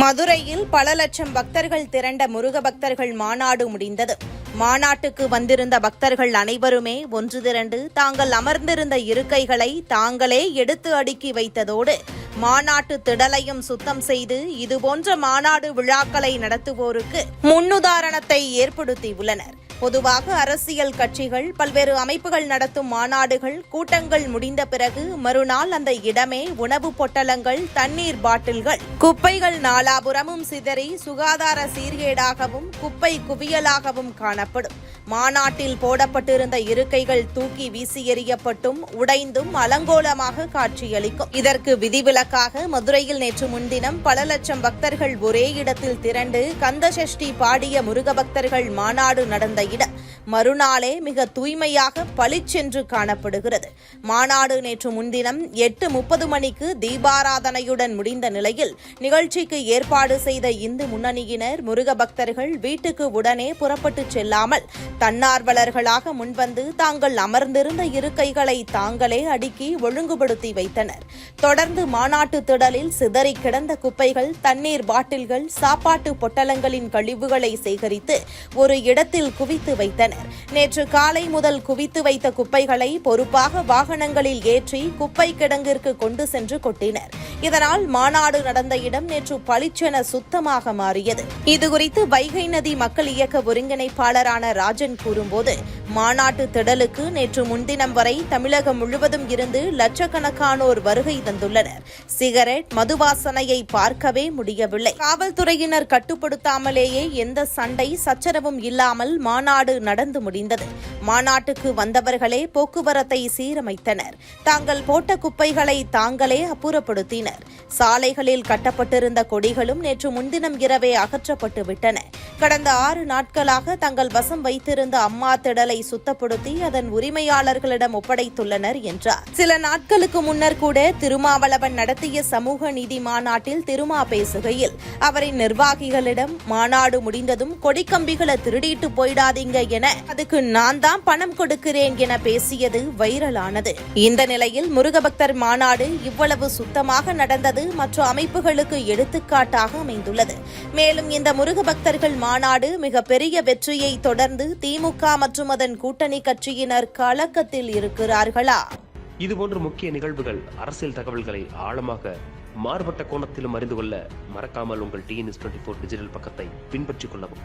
மதுரையில் பல லட்சம் பக்தர்கள் திரண்ட முருக பக்தர்கள் மாநாடு முடிந்தது. மாநாட்டுக்கு வந்திருந்த பக்தர்கள் அனைவருமே ஒன்று திரண்டு தாங்கள் அமர்ந்திருந்த இருக்கைகளை தாங்களே எடுத்து அடுக்கி வைத்ததோடு மாநாட்டு திடலையும் சுத்தம் செய்து இதுபோன்ற மாநாடு விழாக்களை நடத்துவோருக்கு முன்னுதாரணத்தை ஏற்படுத்தியுள்ளனர். பொதுவாக அரசியல் கட்சிகள் பல்வேறு அமைப்புகள் நடத்தும் மாநாடுகள் கூட்டங்கள் முடிந்த பிறகு மறுநாள் அந்த இடமே உணவு பொட்டலங்கள் தண்ணீர் பாட்டில்கள். குப்பைகள் நாலாபுறமும் சிதறி சுகாதார சீர்கேடாகவும் குப்பை குவியலாகவும் காணப்படும். மாநாட்டில் போடப்பட்டிருந்த இருக்கைகள் தூக்கி வீசி எறியப்பட்டும் உடைந்தும் அலங்கோலமாக காட்சியளிக்கும். இதற்கு விதிவிலக்காக மதுரையில் நேற்று முன்தினம் பல லட்சம் பக்தர்கள் ஒரே இடத்தில் திரண்டு கந்தசஷ்டி பாடிய முருக பக்தர்கள் மாநாடு நடந்த இடம். மறுநாளே மிக தூய்மையாக பளிச்சென்று காணப்படுகிறது. மாநாடு நேற்று முன்தினம் எட்டு முப்பது மணிக்கு தீபாராதனையுடன் முடிந்த நிலையில் நிகழ்ச்சிக்கு ஏற்பாடு செய்த இந்து முன்னணியினர் முருக பக்தர்கள் வீட்டுக்கு உடனே புறப்பட்டுச் செல்லாமல் தன்னார்வலர்களாக முன்வந்து தாங்கள் அமர்ந்திருந்த இருக்கைகளை தாங்களே அடுக்கி ஒழுங்குபடுத்தி வைத்தனர். தொடர்ந்து மாநாட்டு திடலில் சிதறி கிடந்த குப்பைகள் தண்ணீர் பாட்டில்கள் சாப்பாட்டு பொட்டலங்களின் கழிவுகளை சேகரித்து ஒரு இடத்தில் குவித்து வைத்தனர். நேற்று காலை முதல் குவித்து வைத்த குப்பைகளை பொறுப்பாக வாகனங்களில் ஏற்றி குப்பை கிடங்கிற்கு கொண்டு சென்று கொட்டினர். இதனால் மாநாடு நடந்த இடம் நேற்று பளிச்சென சுத்தமாக மாறியது. இதுகுறித்து வைகை நதி மக்கள் இயக்க ஒருங்கிணைப்பாளரான ராஜன் கூறும்போது மாநாட்டு திடலுக்கு நேற்று முன்தினம் வரை தமிழகம் முழுவதும் இருந்து லட்சக்கணக்கானோர் வருகை தந்துள்ளனர். சிகரெட் மதுவாசனையை பார்க்கவே முடியவில்லை. காவல்துறையினர் கட்டுப்படுத்தாமலேயே எந்த சண்டை சச்சரவும் இல்லாமல் மாநாடு நட நடந்து முடிந்தது. மாநாட்டுக்கு வந்தவர்களே போக்குவரத்தை சீரமைத்தனர். தாங்கள் போட்ட குப்பைகளை தாங்களே அப்புறப்படுத்தினர். சாலைகளில் கட்டப்பட்டிருந்த கொடிகளும் நேற்று முன்தினம் இரவே அகற்றப்பட்டு விட்டன. கடந்த ஆறு நாட்களாக தங்கள் வசம் வைத்திருந்த அம்மா திடலை சுத்தப்படுத்தி அதன் உரிமையாளர்களிடம் ஒப்படைத்துள்ளனர் என்றார். சில நாட்களுக்கு முன்னர் கூட திருமாவளவன் நடத்திய சமூக நீதி மாநாட்டில் திருமா பேசுகையில் அவரின் நிர்வாகிகளிடம் மாநாடு முடிந்ததும் கொடிக்கம்பிகளை திருடிட்டு போயிடாதீங்க என அதுக்கு நான் தான் பணம் கொடுக்கிறேன் என பேசியது வைரலானது. இந்த நிலையில் முருகபக்தர் மாநாடு இவ்வளவு சுத்தமாக நடந்தது மற்ற அமைப்புகளுக்கு எடுத்துக்காட்டாக அமைந்துள்ளது. மேலும் இந்த முருகபக்தர்கள் மாநாடு மிகப்பெரிய வெற்றியை தொடர்ந்து திமுக மற்றும் அதன் கூட்டணி கட்சியினர் கலக்கத்தில் இருக்கிறார்களா? இதுபோன்ற முக்கிய நிகழ்வுகள் அரசியல் தகவல்களை ஆழமாக மாறுபட்ட கோணத்திலும் அறிந்து கொள்ள மறக்காமல் உங்கள் டிஎன்எஸ் டுவெண்ட்டி ஃபோர் டிஜிட்டல் பக்கத்தை பின்பற்றிக் கொள்ளவும்.